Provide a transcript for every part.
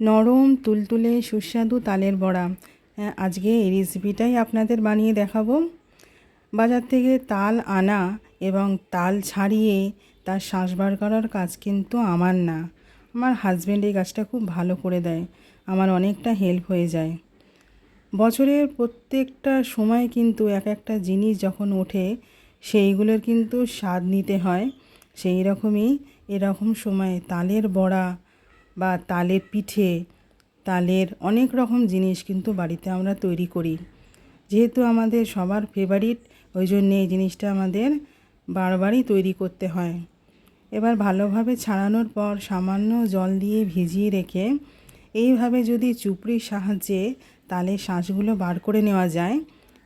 নরম তুলতুলে সুস্বাদু তালের বড়া। হ্যাঁ, আজকে এই রেসিপিটাই আপনাদের বানিয়ে দেখাবো। বাজার থেকে তাল আনা এবং তাল ছাড়িয়ে তার শাঁস বার করার কাজ কিন্তু আমার না। আমার হাজব্যান্ড এই কাজটা খুব ভালো করে দেয়। আমার অনেকটা হেল্প হয়ে যায়। বছরের প্রত্যেকটা সময় কিন্তু এক একটা জিনিস যখন ওঠে সেইগুলোর কিন্তু স্বাদ নিতে হয়। সেই রকমই এরকম সময় তালের বড়া বা তালের পিঠে, তালের অনেক রকম জিনিস কিন্তু বাড়িতে আমরা তৈরি করি। যেহেতু আমাদের সবার ফেভারিট ওই জন্যে এই জিনিসটা আমাদের বারবারই তৈরি করতে হয়। এবার ভালোভাবে ছাড়ানোর পর সামান্য জল দিয়ে ভিজিয়ে রেখে এইভাবে যদি চুপড়ির সাহায্যে তালের শাঁসগুলো বার করে নেওয়া যায়,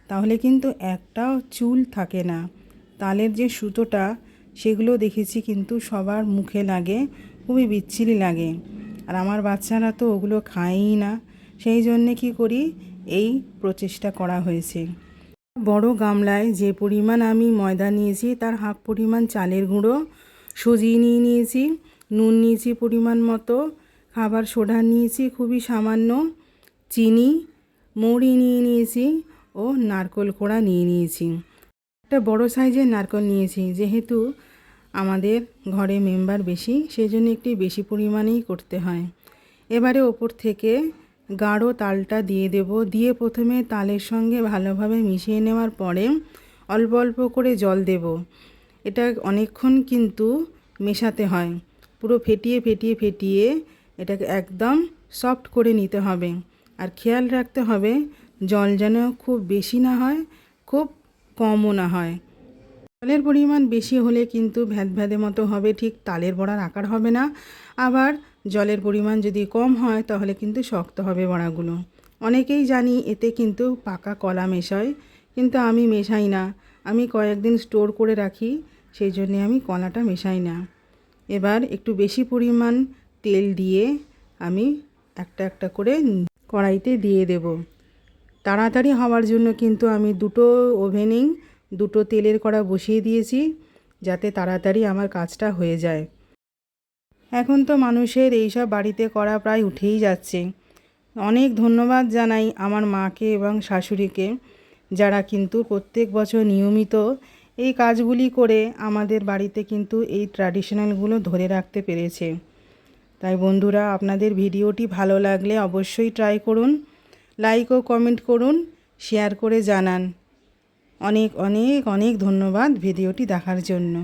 তাহলে কিন্তু একটাও চুল থাকে না। তালের যে সুতোটা, সেগুলো দেখেছি কিন্তু সবার মুখে লাগে, খুবই বিচ্ছিরি লাগে। আর আমার বাচ্চারা তো ওগুলো খায়ই না। সেই জন্যে কি করি, এই প্রচেষ্টা করা হয়েছে। বড় গামলায় যে পরিমাণ আমি ময়দা নিয়েছি, তার হাফ পরিমাণ চালের গুঁড়ো, সুজি নিয়ে নিয়েছি, নুন নিয়েছি পরিমাণ মতো, খাবার সোডা নিয়েছি খুবই সামান্য, চিনি, মৌরি নিয়ে নিয়েছি ও নারকোল কোড়া নিয়ে নিয়েছি। একটা বড় সাইজের নারকল নিয়েছি, যেহেতু আমাদের ঘরে মেম্বার বেশি সেই জন্য একটি বেশি পরিমাণেই করতে হয়। এবারে ওপর থেকে গাঢ় তালটা দিয়ে দেব। দিয়ে প্রথমে তালের সঙ্গে ভালোভাবে মিশিয়ে নেওয়ার পরে অল্প অল্প করে জল দেব। এটা অনেকক্ষণ কিন্তু মেশাতে হয়। পুরো ফেটিয়ে ফেটিয়ে ফেটিয়ে এটাকে একদম সফট করে নিতে হবে। আর খেয়াল রাখতে হবে, জল যেন খুব বেশি না হয়, খুব কমও না হয়। জলের পরিমাণ বেশি হলে কিন্তু ভ্যাদ ভ্যাদে মতো হবে, ঠিক তালের বড়ার আকার হবে না। আবার জলের পরিমাণ যদি কম হয়, তাহলে কিন্তু শক্ত হবে বড়াগুলো। অনেকেই জানি এতে কিন্তু পাকা কলা মেশায়, কিন্তু আমি মেশাই না। আমি কয়েকদিন স্টোর করে রাখি, সেই জন্যে আমি কলাটা মেশাই না। এবার একটু বেশি পরিমাণ তেল দিয়ে আমি একটা একটা করে কড়াইতে দিয়ে দেব। তাড়াতাড়ি হওয়ার জন্য কিন্তু আমি দুটো ওভেনেই দুটো তেলের কড়া বসিয়ে দিয়েছি যাতে তাড়াতাড়ি আমার কাজটা হয়ে যায়। এখন তো মানুষের এইসব বাড়িতে করা প্রায় উঠেই যাচ্ছে। অনেক ধন্যবাদ জানাই আমার মাকে এবং শাশুড়িকে, যারা কিন্তু প্রত্যেক বছর নিয়মিত এই কাজগুলি করে আমাদের বাড়িতে কিন্তু এই ট্র্যাডিশনালগুলো ধরে রাখতে পেরেছে। তাই বন্ধুরা, আপনাদের ভিডিওটি ভালো লাগলে অবশ্যই ট্রাই করুন লাইক ও কমেন্ট করুন শেয়ার করে জানান। অনেক অনেক অনেক ধন্যবাদ ভিডিওটি দেখার জন্য।